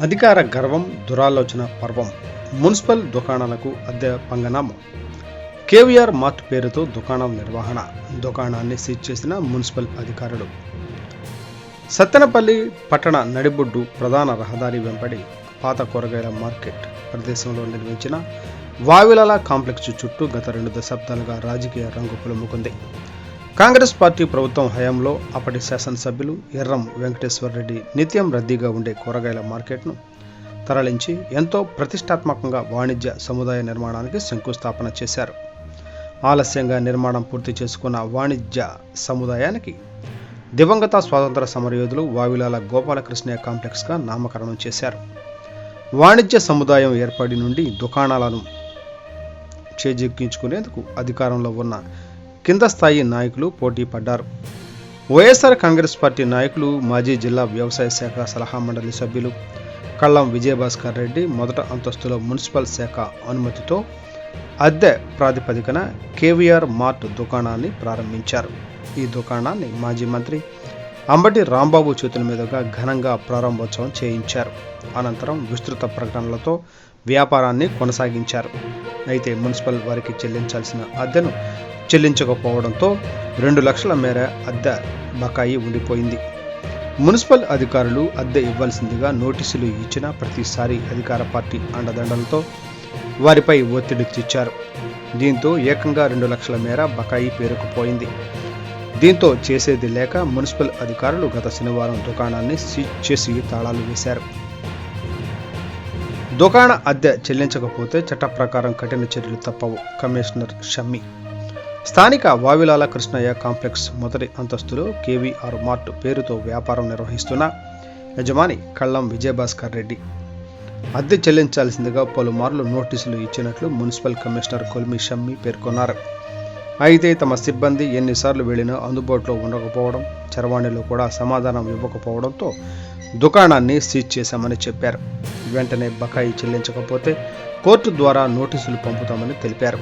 అధికార గర్వం దురాలోచన పర్వం. మున్సిపల్ దుకాణాలకు అద్దె పంగనామం. కేవీఆర్ మార్ట్ పేరుతో దుకాణం నిర్వహణ. దుకాణాన్ని సీజ్ చేసిన మున్సిపల్ అధికారులు. సత్తెనపల్లి పట్టణ నడిబొడ్డు ప్రధాన రహదారి వెంబడి పాత కూరగాయల మార్కెట్ ప్రదేశంలో నిర్మించిన వావిలాల కాంప్లెక్స్ చుట్టూ గత రెండు దశాబ్దాలుగా రాజకీయ రంగు పులుముకుంది. కాంగ్రెస్ పార్టీ ప్రభుత్వం హయాంలో అప్పటి శాసనసభ్యులు ఎర్రం వెంకటేశ్వర రెడ్డి నిత్యం రద్దీగా ఉండే కూరగాయల మార్కెట్ను తరలించి ఎంతో ప్రతిష్టాత్మకంగా వాణిజ్య సముదాయ నిర్మాణానికి శంకుస్థాపన చేశారు. ఆలస్యంగా నిర్మాణం పూర్తి చేసుకున్న వాణిజ్య సముదాయానికి దివంగత స్వాతంత్ర సమరయోధులు వావిలాల గోపాలకృష్ణయ్య కాంప్లెక్స్గా నామకరణం చేశారు. వాణిజ్య సముదాయం ఏర్పడి నుండి దుకాణాలను చేజిక్కించుకునేందుకు అధికారంలో ఉన్న కింద స్థాయి నాయకులు పోటీ పడ్డారు. వైఎస్ఆర్ కాంగ్రెస్ పార్టీ నాయకులు మాజీ జిల్లా వ్యవసాయ శాఖ సలహా మండలి సభ్యులు కళ్ళం విజయభాస్కర్ రెడ్డి మొదట అంతస్తులో మున్సిపల్ శాఖ అనుమతితో అద్దె ప్రాతిపదికన కేవీఆర్ మార్ట్ దుకాణాన్ని ప్రారంభించారు. ఈ దుకాణాన్ని మాజీ మంత్రి అంబటి రాంబాబు చేతుల మీదుగా ఘనంగా ప్రారంభోత్సవం చేయించారు. అనంతరం విస్తృత ప్రకటనలతో వ్యాపారాన్ని కొనసాగించారు. అయితే మున్సిపల్ వారికి చెల్లించాల్సిన అద్దెను చెల్లించకపోవడంతో రెండు లక్షల మేర అద్దె బకాయి ఉండిపోయింది. మున్సిపల్ అధికారులు అద్దె ఇవ్వాల్సిందిగా నోటీసులు ఇచ్చిన ప్రతిసారి అధికార పార్టీ అండదండలతో వారిపై ఒత్తిడి తెచ్చారు. దీంతో ఏకంగా రెండు లక్షల మేర బకాయి పేరుకుపోయింది. దీంతో చేసేది లేక మున్సిపల్ అధికారులు గత శనివారం దుకాణాన్ని సీజ్ చేసి తాళాలు వేశారు. దుకాణ అద్దె చెల్లించకపోతే చట్ట ప్రకారం కఠిన చర్యలు తప్పవు. కమిషనర్ షమ్మి స్థానిక వావిలాల కృష్ణయ్య కాంప్లెక్స్ మొదటి అంతస్తులో కేవీఆర్ మార్ట్ పేరుతో వ్యాపారం నిర్వహిస్తున్న యజమాని కళ్ళం విజయభాస్కర్ రెడ్డి. అద్దె చెల్లించాల్సిందిగా పలుమార్లు నోటీసులు ఇచ్చినట్లు మున్సిపల్ కమిషనర్ కొల్మి షమ్మి పేర్కొన్నారు. అయితే తమ సిబ్బంది ఎన్నిసార్లు వెళ్ళినా అందుబాటులో ఉండకపోవడం చరవాణిలో కూడా సమాధానం ఇవ్వకపోవడంతో దుకాణాన్ని సీజ్ చేశామని చెప్పారు. వెంటనే బకాయి చెల్లించకపోతే కోర్టు ద్వారా నోటీసులు పంపుతామని తెలిపారు.